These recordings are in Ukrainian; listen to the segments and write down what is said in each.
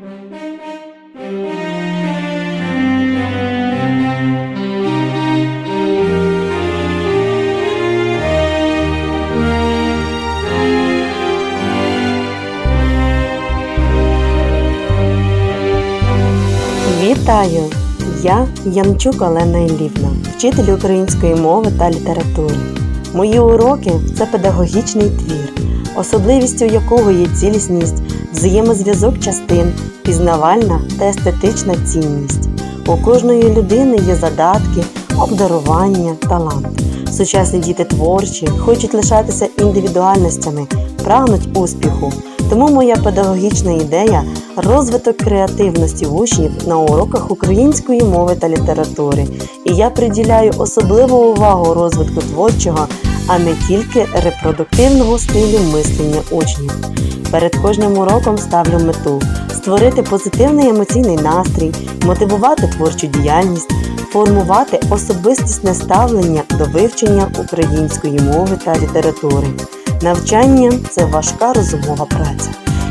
Вітаю! Я Янчук Олена Іллівна, вчитель української мови та літератури. Мої уроки це педагогічний твір, особливістю якого є цілісність, взаємозв'язок частин, пізнавальна та естетична цінність. У кожної людини є задатки, обдарування, талант. Сучасні діти творчі, хочуть лишатися індивідуальностями, прагнуть успіху. Тому моя педагогічна ідея розвиток креативності учнів на уроках української мови та літератури. І я приділяю особливу увагу розвитку творчого, а не тільки репродуктивного стилю мислення учнів. Перед кожним уроком ставлю мету створити позитивний емоційний настрій, мотивувати творчу діяльність, формувати особистісне ставлення до вивчення української мови та літератури. Навчання це важка розумова праця.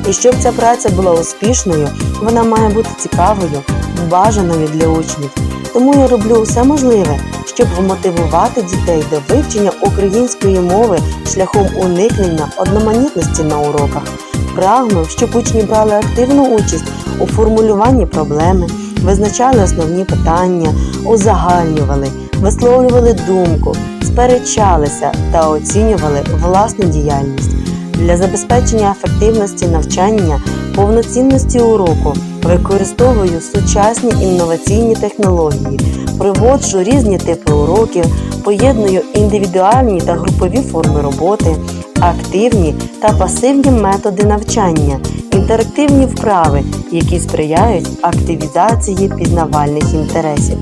І щоб ця праця була успішною, вона має бути цікавою, бажаною для учнів. Тому я роблю все можливе, щоб вмотивувати дітей до вивчення української мови шляхом уникнення одноманітності на уроках. Прагну, щоб учні брали активну участь у формулюванні проблеми, визначали основні питання, узагальнювали, висловлювали думку, сперечалися та оцінювали власну діяльність. Для забезпечення ефективності навчання, повноцінності уроку використовую сучасні інноваційні технології, приводжу різні типи уроків, поєдную індивідуальні та групові форми роботи, активні та пасивні методи навчання, інтерактивні вправи, які сприяють активізації пізнавальних інтересів.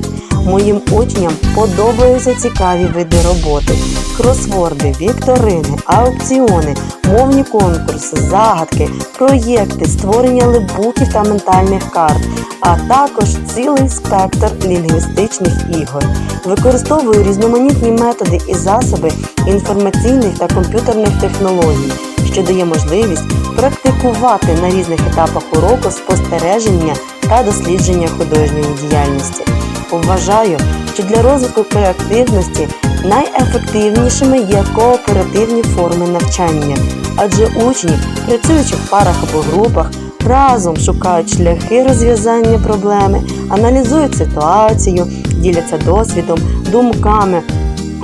Моїм учням подобаються цікаві види роботи, кросворди, вікторини, аукціони, мовні конкурси, загадки, проєкти, створення лебуків та ментальних карт, а також цілий спектр лінгвістичних ігор. Використовую різноманітні методи і засоби інформаційних та комп'ютерних технологій, що дає можливість практикувати на різних етапах уроку спостереження та дослідження художньої діяльності. Вважаю, що для розвитку креативності найефективнішими є кооперативні форми навчання, адже учні, працюючи в парах або групах, разом шукають шляхи розв'язання проблеми, аналізують ситуацію, діляться досвідом, думками,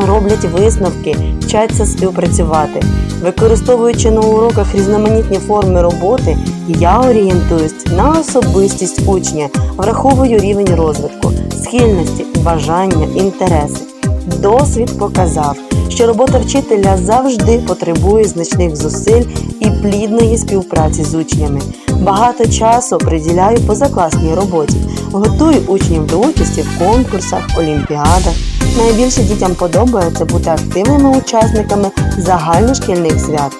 роблять висновки, вчаться співпрацювати. Використовуючи на уроках різноманітні форми роботи, я орієнтуюсь на особистість учня, враховую рівень розвитку, схильності, бажання, інтереси. Досвід показав, що робота вчителя завжди потребує значних зусиль і плідної співпраці з учнями. Багато часу приділяю позакласній роботі, готую учнів до участі в конкурсах, олімпіадах. Найбільше дітям подобається бути активними учасниками загальношкільних свят.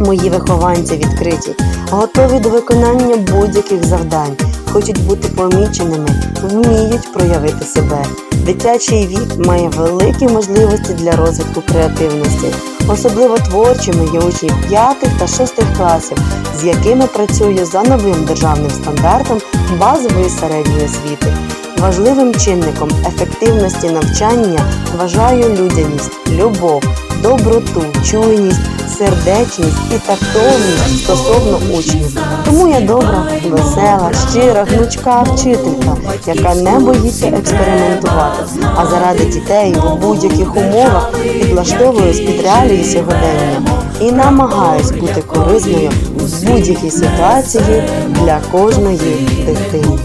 Мої вихованці відкриті, готові до виконання будь-яких завдань, хочуть бути поміченими, вміють проявити себе. Дитячий вік має великі можливості для розвитку креативності. Особливо творчими є учні 5 та 6 класів, з якими працює за новим державним стандартом базової середньої освіти. Важливим чинником ефективності навчання вважаю людяність, любов, доброту, чуйність, сердечність і тактовність стосовно учнів. Тому я добра, весела, щира, гнучка вчителька, яка не боїться експериментувати, а заради дітей у будь-яких умовах підлаштовуюсь під сьогодення і намагаюсь бути корисною в будь-якій ситуації для кожної дитини.